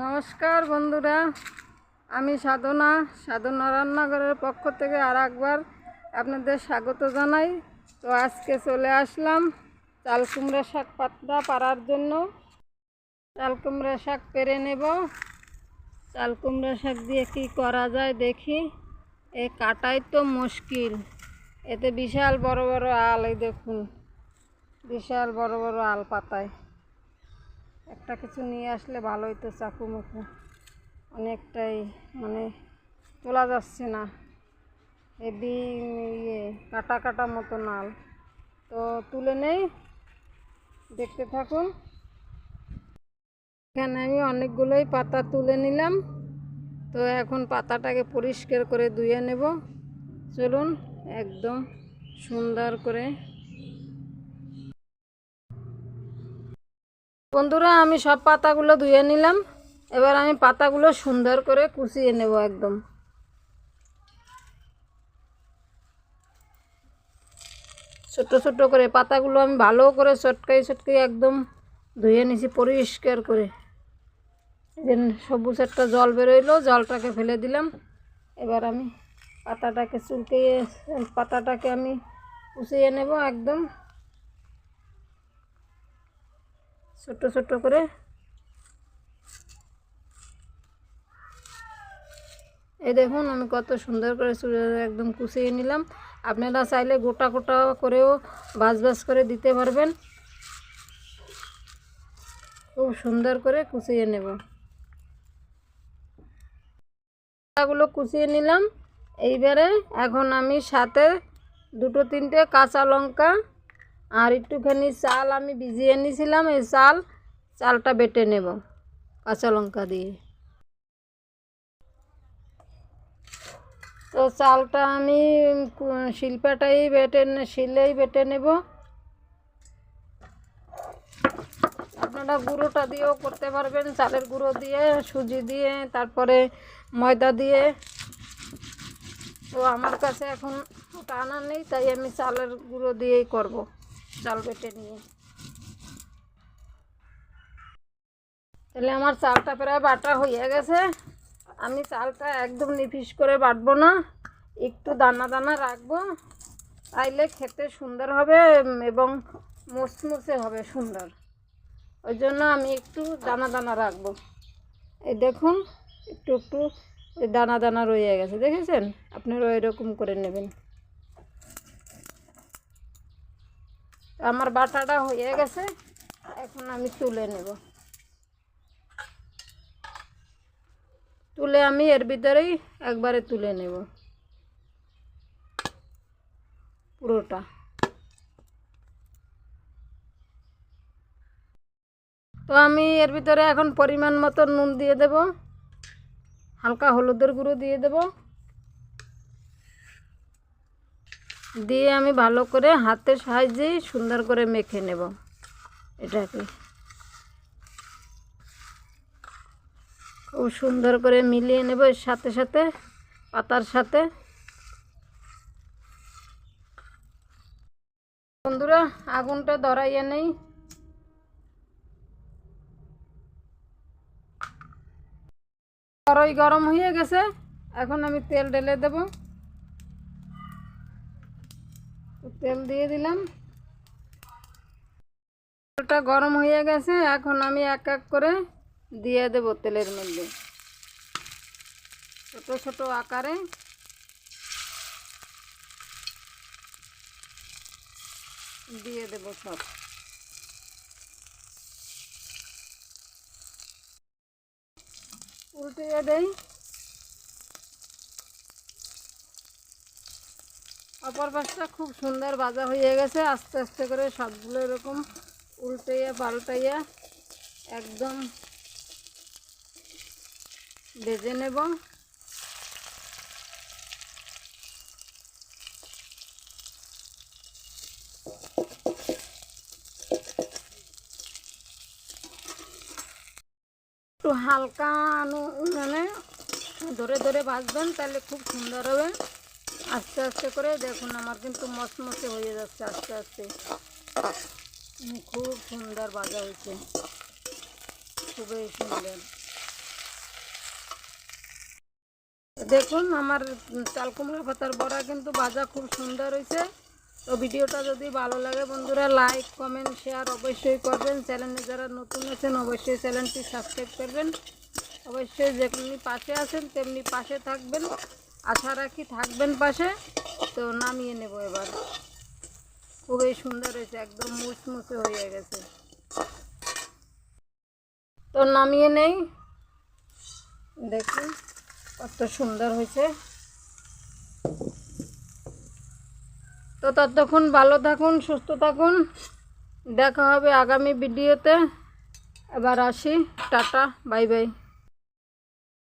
নমস্কার বন্ধুরা, আমি সাধনা সাধনা রান্নাঘরের পক্ষ থেকে আর একবার আপনাদের স্বাগত জানাই। তো আজকে চলে আসলাম চাল কুমড়া শাক পাতা পাড়ার জন্য। চাল কুমড়া শাক পেরে নেব। চাল কুমড়া শাক দিয়ে কি করা যায় দেখি। এ কাটাই তো মুশকিল। এতে বিশাল বড় বড় আল, এই দেখুন, বিশাল বড় বড় আল পাতায়। একটা কিছু নিয়ে আসলে ভালো হতো চাকু মুখে। অনেকটাই মানে তোলা যাচ্ছে না। হেভি ইয়ে কাটা কাটা মতো নাল। তো তুলে নেই। দেখতে থাকুন। এখানে আমি অনেকগুলোই পাতা তুলে নিলাম। তো এখন পাতাটাকে পরিষ্কার করে ধুয়ে নেব। চলুন, একদম সুন্দর করে বন্ধুরা, আমি সব পাতাগুলো ধুয়ে নিলাম। এবার আমি পাতাগুলো সুন্দর করে কুচিয়ে নেব একদম। ছোট ছোট করে পাতাগুলো আমি ভালো করে চটকাই চটকাই একদম ধুয়ে নিছি পরিষ্কার করে। এই সবুজ একটা জল বেরোইলো, জলটাকে ফেলে দিলাম। এবার আমি পাতাটাকে চুলকিয়ে পাতাটাকে আমি কুচিয়ে নেব একদম। ছোট ছোট করে। এই দেখুন, আমি কত সুন্দর করে চুলে একদম কুচিয়ে নিলাম। আপনারা চাইলে গোটা গোটা করেও ভাজ ভাজ করে দিতে পারবেন। খুব সুন্দর করে কুচিয়ে নেব। গুলো কুচিয়ে নিলাম। এইবারে এখন আমি সাথে দুটো তিনটে কাঁচা লঙ্কা আর একটুখানি চাল আমি ভিজিয়ে নিয়েছিলাম, এই চাল, চালটা বেটে নেব, কাঁচা লঙ্কা দিয়ে। তো চালটা আমি শিল্পাটাই বেটে শিলেই বেটে নেব। আপনারা গুঁড়োটা দিয়েও করতে পারবেন, চালের গুঁড়ো দিয়ে, সুজি দিয়ে, তারপরে ময়দা দিয়ে। তো আমার কাছে এখন টানা নেই, তাই আমি চালের গুঁড়ো দিয়েই করব। চাল বেটে নিয়ে। তাহলে আমার চালটা প্রায় বাটা হয়ে গেছে। আমি চালটা একদম নিফিস করে বাটবো না। একটু দানা দানা রাখব। তাইলে খেতে সুন্দর হবে এবং মুসমুসে হবে সুন্দর। ওই জন্য আমি একটু দানা দানা রাখব। এই দেখুন, একটু একটু দানা দানা রয়ে গেছে। দেখেছেন? আপনারা ওই রকম করে নেবেন। আমার বাটাটা হয়ে গেছে, এখন আমি তুলে নেব। তুলে আমি এর ভিতরেই একবারে তুলে নেব। পুরোটা। তো আমি এর ভিতরে এখন পরিমাণ মতো নুন দিয়ে দেব, হালকা হলুদের গুঁড়ো দিয়ে দেব। দিয়ে আমি ভালো করে হাতের সাহায্যেই সুন্দর করে মেখে নেব। এটাকে। খুব সুন্দর করে মিলিয়ে নেব এর সাথে সাথে, পাতার সাথে। বন্ধুরা, আগুনটা ধরাইয়ে নেই। গরম হয়ে গেছে। এখন আমি তেল ঢেলে দেব তো তেল দিয়ে দিলাম। তেলটা গরম হয়ে গেছে, এখন আমি এক এক করে দিয়ে দেব তেলের মধ্যে। ছোট ছোট আকারে। দিয়ে দেব সব। উল্টে দেই। অপর পাশটা খুব সুন্দর ভাজা হয়ে গেছে। আস্তে আস্তে করে সবগুলো এরকম উল্টাইয়া পাল্টাইয়া একদম ভেজে নেব। একটু হালকা মানে ধরে ধরে ভাজবেন, তাহলে খুব সুন্দর হবে। আস্তে আস্তে করে দেখুন আমার কিন্তু মচমচে হয়ে যাচ্ছে আস্তে আস্তে। খুব সুন্দর ভাজা হয়েছে। খুবই সুন্দর। দেখুন আমার চাল কুমড়া পাতার বড়া কিন্তু ভাজা খুব সুন্দর হয়েছে। তো ভিডিওটা যদি ভালো লাগে বন্ধুরা লাইক কমেন্ট শেয়ার অবশ্যই করবেন। চ্যানেলে যারা নতুন আছেন, অবশ্যই চ্যানেলটি সাবস্ক্রাইব করবেন। অবশ্যই যেমনি পাশে আছেন, তেমনি পাশে থাকবেন। আশা রাখি থাকবেন পাশে। তো নামিয়ে নেব এবার। খুবই সুন্দর হয়েছে, একদম মুচমুচে হয়ে গেছে। তো নামিয়ে নেই। দেখুন, কত সুন্দর হয়েছে। তো ততক্ষণ ভালো থাকুন, সুস্থ থাকুন। দেখা হবে আগামী ভিডিওতে। এবার আসি, টাটা, বাই বাই।